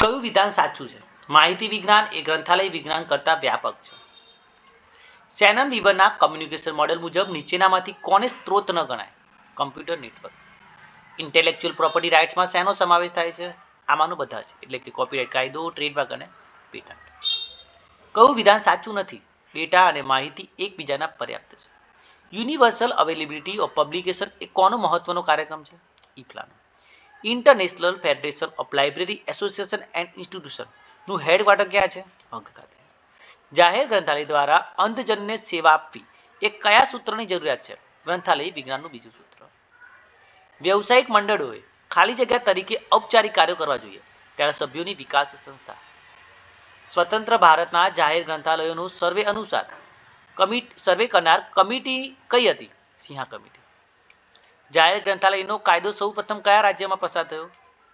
કયું વિધાન સાચું છે? માહિતી વિજ્ઞાન એ ગ્રંથાલય વિજ્ઞાન કરતાં વ્યાપક છે. સેનન વિવરના કમ્યુનિકેશન મોડેલ મુજબ નીચેનામાંથી કોને સ્ત્રોત ન ગણાય? કમ્પ્યુટર નેટવર્ક ઇન્ટેલેક્ચ્યુઅલ પ્રોપર્ટી રાઇટ્સમાં શેનો સમાવેશ થાય છે? આમાંનું બધા છે. એટલે કે કોપીરાઇટ કાયદો ટ્રેડમાર્ક અને પેટન્ટ કયું વિધાન સાચું નથી? ડેટા અને માહિતી એકબીજાના પર્યાપ્ત છે. યુનિવર્સલ અવેલેબિલિટી ઓફ પબ્લિકેશન એ કોનો મહત્વનો કાર્યક્રમ છે? ઇફલાનો international federation of library association and ઇન્સ્ટિટ્યુશનનું headquarter ક્યાં છે? હગ ખાતે. જાહેર ગ્રંથાલય દ્વારા અંધજનને સેવા આપવી. એ કયા સૂત્રની જરૂરિયાત છે? ગ્રંથાલય વિજ્ઞાનનું બીજું સૂત્ર. વ્યવસાયિક મંડળોએ ખાલી જગ્યા તરીકે ઔપચારિક કાર્યો કરવા જોઈએ. ત્યારે સભ્યોની વિકાસ સંસ્થા. સ્વતંત્ર ભારતના જાહેર ગ્રંથાલયોનું સર્વે અનુસાર કમિટ, સર્વે કરનાર કમિટી કઈ હતી? સિંહા કમિટી. જાહેર ગ્રંથાલયનો કાયદો સૌપ્રથમ કયા રાજ્યમાં પસાર થયો?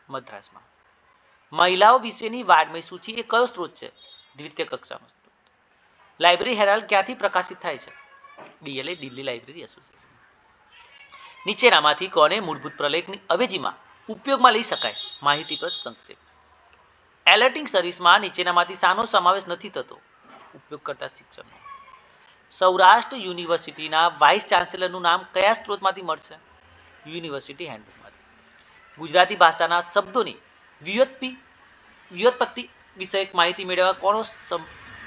મદ્રાસમાં. મહિલાઓ વિશેની વાડમય સૂચિ એ કયો સ્ત્રોત છે? દ્વિતીય કક્ષાનો સ્ત્રોત. લાઇબ્રેરી હેરાલ્ડ ક્યાંથી પ્રકાશિત થાય છે? DLA, Delhi library association. નીચેનામાંથી કોને મૂળભૂત પ્રલેખની અવેજીમાં ઉપયોગમાં લઈ શકાય? માહિતીપ્રદ સંક્ષેપ. એલર્ટિંગ સર્વિસમાં નીચેનામાંથી સાનો સમાવેશ નથી થતો? ઉપયોગ કરતા શિક્ષણનો સૌરાષ્ટ્ર યુનિવર્સિટીના વાઇસ ચાન્સેલરનું નામ કયા સ્ત્રોતમાંથી મળશે? યુનિવર્સિટી હેન્ડબુકમાંથી ગુજરાતી ભાષાના શબ્દોની વ્યુત્પત્તિ વ્યુત્પત્તિ વિષયક માહિતી મેળવવા કોનો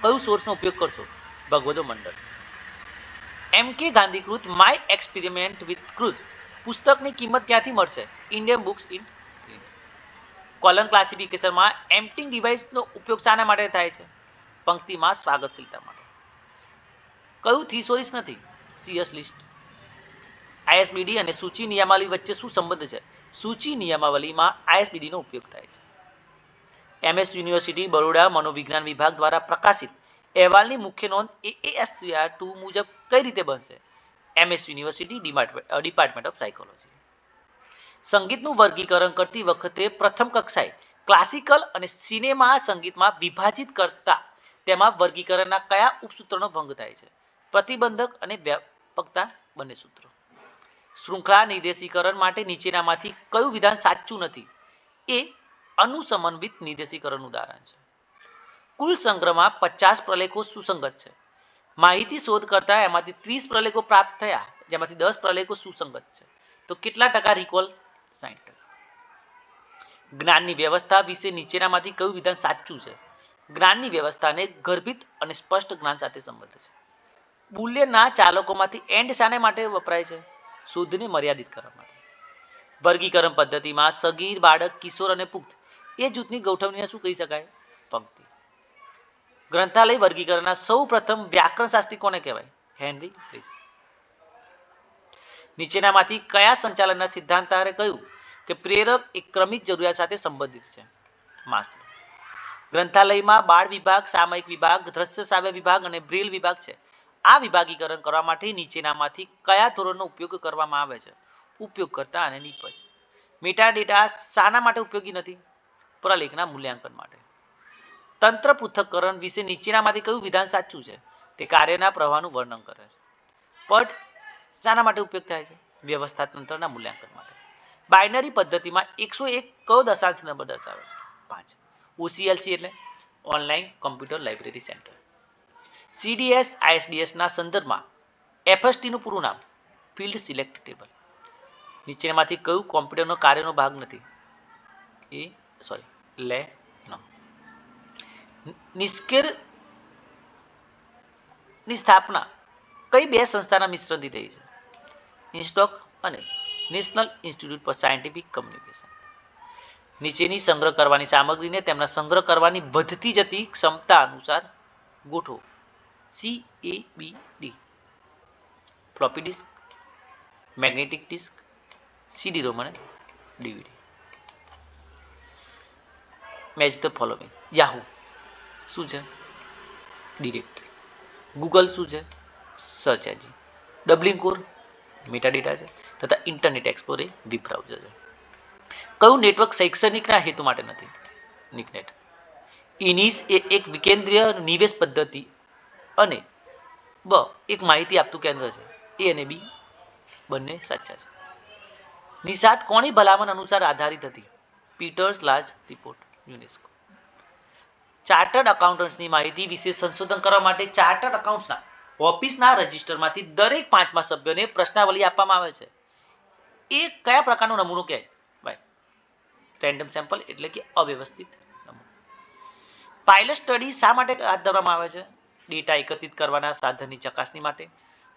કયો સોર્સનો ઉપયોગ કરશો? ભગવદો મંડળ. એમ કે ગાંધીકૃત માય એક્સપેરિમેન્ટ વિથ ક્રુઝ પુસ્તકની કિંમત ક્યાંથી મળશે? ઇન્ડિયન બુક્સ ઇન કોલમ ક્લાસિફિકેશનમાં એમ્પટિંગ ડિવાઇસનો ઉપયોગ શાના માટે થાય છે? પંક્તિમાં સ્વાગતશીલતા માટે. કયું થીસોરીસ નથી? CS list. આઈએસબીડી અને સૂચિ નિયમાવલી વચ્ચે શું સંબંધ છે? સૂચિ નિયમાવલીમાં આઈએસબીડીનો ઉપયોગ થાય છે. એમએસ યુનિવર્સિટી, બરોડા મનોવિજ્ઞાન વિભાગ દ્વારા પ્રકાશિત અહેવાલની મુખ્ય નોંધ એએસસીઆર ટુ મુજબ કઈ રીતે બનશે? MS university department of psychology. સંગીતનું વર્ગીકરણ કરતી વખતે પ્રથમ કક્ષાએ ક્લાસિકલ અને સિનેમા સંગીતમાં વિભાજિત કરતા તેમાં વર્ગીકરણના કયા ઉપસૂત્રનો ભંગ થાય છે? પ્રતિબંધક અને વ્યાપકતા બંને સૂત્રો. શૃંખલા નિર્દેશીકરણ માટે નીચેનામાંથી કયું વિધાન સાચું નથી? એ અનુસમન્વિત નિર્દેશીકરણ ઉદાહરણ છે. કુલ સંગ્રહમાં પચાસ પ્રલેખો સુસંગત છે. માહિતી શોધ કરતા એમાંથી ત્રીસ પ્રલેખો પ્રાપ્ત થયા, જેમાંથી દસ પ્રલેખો સુસંગત છે. તો કેટલા ટકા રિકોલ સાઈઠ. જ્ઞાનની વ્યવસ્થા વિશે નીચેનામાંથી કયું વિધાન સાચું છે? જ્ઞાનની વ્યવસ્થાને ગર્ભિત અને સ્પષ્ટ જ્ઞાન સાથે સંબંધ છે. બુલિયનના ચાલકોમાંથી એન્ડ શાને માટે વપરાય છે? શુદ્ધને મર્યાદિત કરવા માટે. વર્ગીકરણ પદ્ધતિમાં સગીર, બાળક, કિશોર અને પુખ્ત, એ જૂથની ગોઠવણીને શું કહી શકાય? પંક્તિ. ગ્રંથાલય વર્ગીકરણના સૌ પ્રથમ વ્યાકરણ શાસ્ત્રી કોને કહેવાય? હેનરી ફ્રીસ નીચેનામાંથી કયા સંચાલનના સિદ્ધાંતારે કહ્યું કે પ્રેરક એક ક્રમિક જરૂરિયાત સાથે સંબંધિત છે? માસ્ટર. ગ્રંથાલયમાં બાળ વિભાગ, સામયિક વિભાગ દ્રશ્ય શ્રાવ્ય વિભાગ અને બ્રિલ વિભાગ છે. આ વિભાગીકરણ કરવા માટે નીચેનામાંથી કયા ધોરણનો ઉપયોગ કરવામાં આવે છે? ઉપયોગકર્તા અને નિપજ. મેટા ડેટા શાના માટે ઉપયોગી નથી? પ્રલેખના મૂલ્યાંકન માટે. તંત્ર પૃથક્કરણ વિશે નીચેનામાંથી કયું વિધાન સાચું છે? તે કાર્યના પ્રવાહનું વર્ણન કરે છે. પટ શાના માટે ઉપયોગ થાય છે? વ્યવસ્થા તંત્રના મૂલ્યાંકન માટે. બાઇનરી પદ્ધતિમાં એકસો એક કયો દશાંશ નંબર દર્શાવે છે? પાંચ. ઓસીએલસી એટલે online computer library center. CDS આઈએસડીએસના સંદર્ભમાં એફએસટીનું પૂરું નામ ફિલ્ડ સિલેક્ટ ટેબલ નીચેમાંથી કયું કોમ્પ્યુટરનો કાર્યનો ભાગ નથી? એ સોરી લે, નો. નિષ્કેરની સ્થાપના કઈ બે સંસ્થાના મિશ્રણથી થઈ છે? ઇન્સ્ટોક અને national institute for scientific communication નીચેની સંગ્રહ કરવાની સામગ્રીને તેમના સંગ્રહ કરવાની વધતી જતી ક્ષમતા અનુસાર ગોઠવો C A B D floppy disk magnetic disk CD ROM અને DVD match the following Yahoo શું છે? ડિરેક્ટરી ગૂગલ શું છે? Search engine Dublin core meta data છે. તથા ઇન્ટરનેટ એક્સપ્લોર એ વેબ બ્રાઉઝર છે. કયું નેટવર્ક શૈક્ષણિકના હેતુ માટે નથી? નિકનેટ ઇનિસ એ એક વિકેન્દ્રીય નિવેશ પદ્ધતિ અને બ, એક માહિતી આપતું કેન્દ્ર છે. એ અને બી બંને સાચા છે. નિષાદ કોની ભલામણ અનુસાર આધારિત હતી? Peters large report, UNESCO. Chartered અકાઉન્ટન્ટ્સની માહિતી વિશે સંશોધન કરવા માટે ચાર્ટર્ડ અકાઉન્ટ્સના ઓફિસના રજિસ્ટરમાંથી દરેક પાંચમા સભ્યોને પ્રશ્નાવલી આપવામાં આવે છે. એ કયા પ્રકારનો નમૂનો કહેવાય? ભાઈ રેન્ડમ સેમ્પલ એટલે કે અવ્યવસ્થિત નમૂનો. પાયલટ સ્ટડી શા માટે હાથ ધરવામાં આવે છે? ડેટા એકત્રિત કરવાના સાધનની ચકાસણી માટે,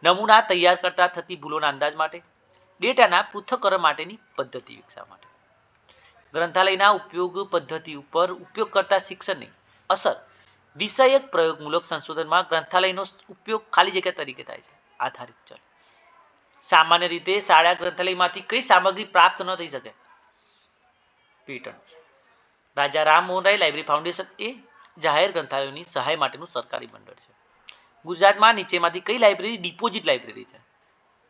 નમૂના તૈયાર કરતા થતી ભૂલોના અંદાજ માટે, ડેટાના પૃથ્થકરણ માટેની પદ્ધતિ વિકસાવવા માટે. ગ્રંથાલયના ઉપયોગ પદ્ધતિ ઉપર ઉપયોગ કરતા શિક્ષણની અસર, વિષયક પ્રયોગમૂલક સંશોધનમાં ગ્રંથાલયનો ઉપયોગ ખાલી જગ્યા તરીકે થાય છે, આધારિત ચલ. સામાન્ય રીતે શાળા ગ્રંથાલયમાંથી કઈ સામગ્રી પ્રાપ્ત ન થઈ શકે? Pattern. Raja Ram Mohan Roy library foundation એ જાહેર ગ્રંથાલયોની સહાય માટેનું સરકારી મંડળ છે. ગુજરાતમાં નીચેમાંથી કઈ લાઇબ્રેરી? ડિપોઝિટ લાઇબ્રેરી છે.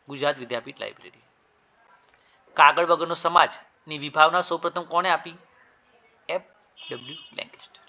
ગુજરાત વિદ્યાપીઠ લાઇબ્રેરી. કાગળ વગરનો સમાજની વિભાવના સૌપ્રથમ કોણે આપી? એફ. ડબલ્યુ. લેંકેસ્ટર